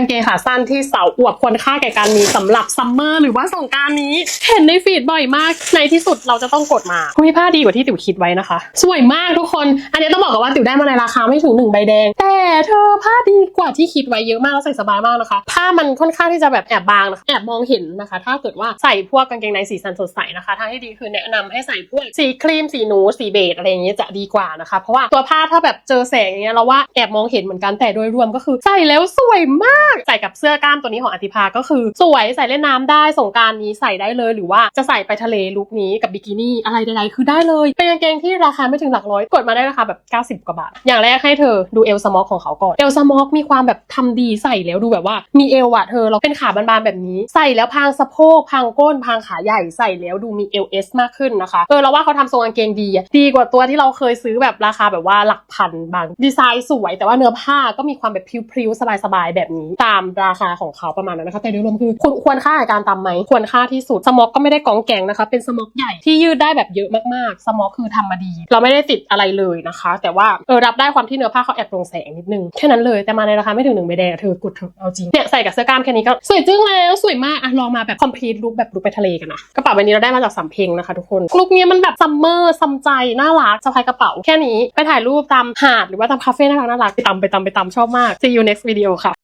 างเกงขาสั้นที่สาวอวบควรค่าแก่การมีสำหรับซัมเมอร์หรือว่าสงกรารนี้ เห็นในฟีดบ่อยมาก ในที่สุดเราจะต้องกดมาคุยผ้าดีกว่าที่ติ๋วคิดไว้นะคะ สวยมากทุกคน อันนี้ต้องบอกกันว่าติ๋วได้มาในราคาไม่ถึงหนึ่งใบแดง แต่เธอผ้าดีกว่าที่คิดไว้เยอะมากแล้วใส่สบายมากนะคะ ผ้ามันค่อนข้างที่จะแบบแอบบางนะคะแอบมองเห็นนะคะ ถ้าเกิดว่าใส่พวกกางเกงในสีสันสดใสนะคะ ทางที่ดีคือแนะนำให้ใส่พวกสีครีมสีนูดสีเบจอะไรอย่างเงี้ยจะดีกว่านะคะ เพราะว่าตัวผ้าถ้าแบบเจอแสงอย่างเงี้ยเราว่าแอบมองเห็นเหมือนกันแต่โดยรวมก็คือใส่แล้วสวยมากใส่กับเสื้อกล้ามตัวนี้ของอธิภาก็คือ สวยใส่เล่นน้ำได้สงการนี้ใส่ได้เลย หรือว่าจะใส่ไปทะเลลุคนี้กับบิกินี่อะไรใดๆคือได้เลย เป็นกางเกงที่ราคาไม่ถึงหลักร้อยกดมาได้ราคาแบบ90กว่าบาท อย่างแรกให้เธอดูเอลสมอกของเขาก่อนเอลสมอกมีความแบบทำดีใส่แล้วดูแบบว่า มีเอวอะเธอเราเป็นขาบานๆแบบนี้ ใส่แล้วพางสะโพกพางก้นพางขาใหญ่ใส่แล้วดูมีเอลเอสมากขึ้นนะคะเออเราว่าเขาทำทรงกางเกงดีดีกว่าตัวที่เราเคยซื้อแบบราคาแบบว่าหลักพันบางดีไซน์สวยแต่ว่าเนื้อผ้าก็มีความแบบพริ้วๆสบายๆแบบนี้ตามราคาของเขาประมาณนั้นนะคะแต่โดยรวมคือคุณควรค่ากับการตำไหมควรค่าที่สุดสมอกก็ไม่ได้กองแกงนะคะ เป็นสมอกใหญ่ที่ยืดได้แบบเยอะมากๆ สมอกคือทำมาดี เราไม่ได้ติดอะไรเลยนะคะ แต่ว่าเออรับได้ความที่เนื้อผ้าเขาแอบโปร่งแสงนิดนึงแค่นั้นเลยแต่มาในราคาไม่ถึงหนึ่งใบแดงเธอกดเถอะเอาจริงเนี่ยใส่กับเสื้อกล้ามแค่นี้ก็สวยจึ้งแล้วสวยมากอะลองมาแบบคอมพลีทลุคแบบลุคไปทะเลกันนะกระเป๋าใบนี้เราได้มาจากสำเพ็งนะคะทุกคนลุคนี้มันแบบซัมเมอร์ซัมใจน่ารักสะพายกระเป๋าแค่นี้ไปถ่ายรูปตามหาดหรือว่าตามคาเฟ่น่ารักน่ารักไปตามไปตามไปตามชอบมาก see you next video ค่ะ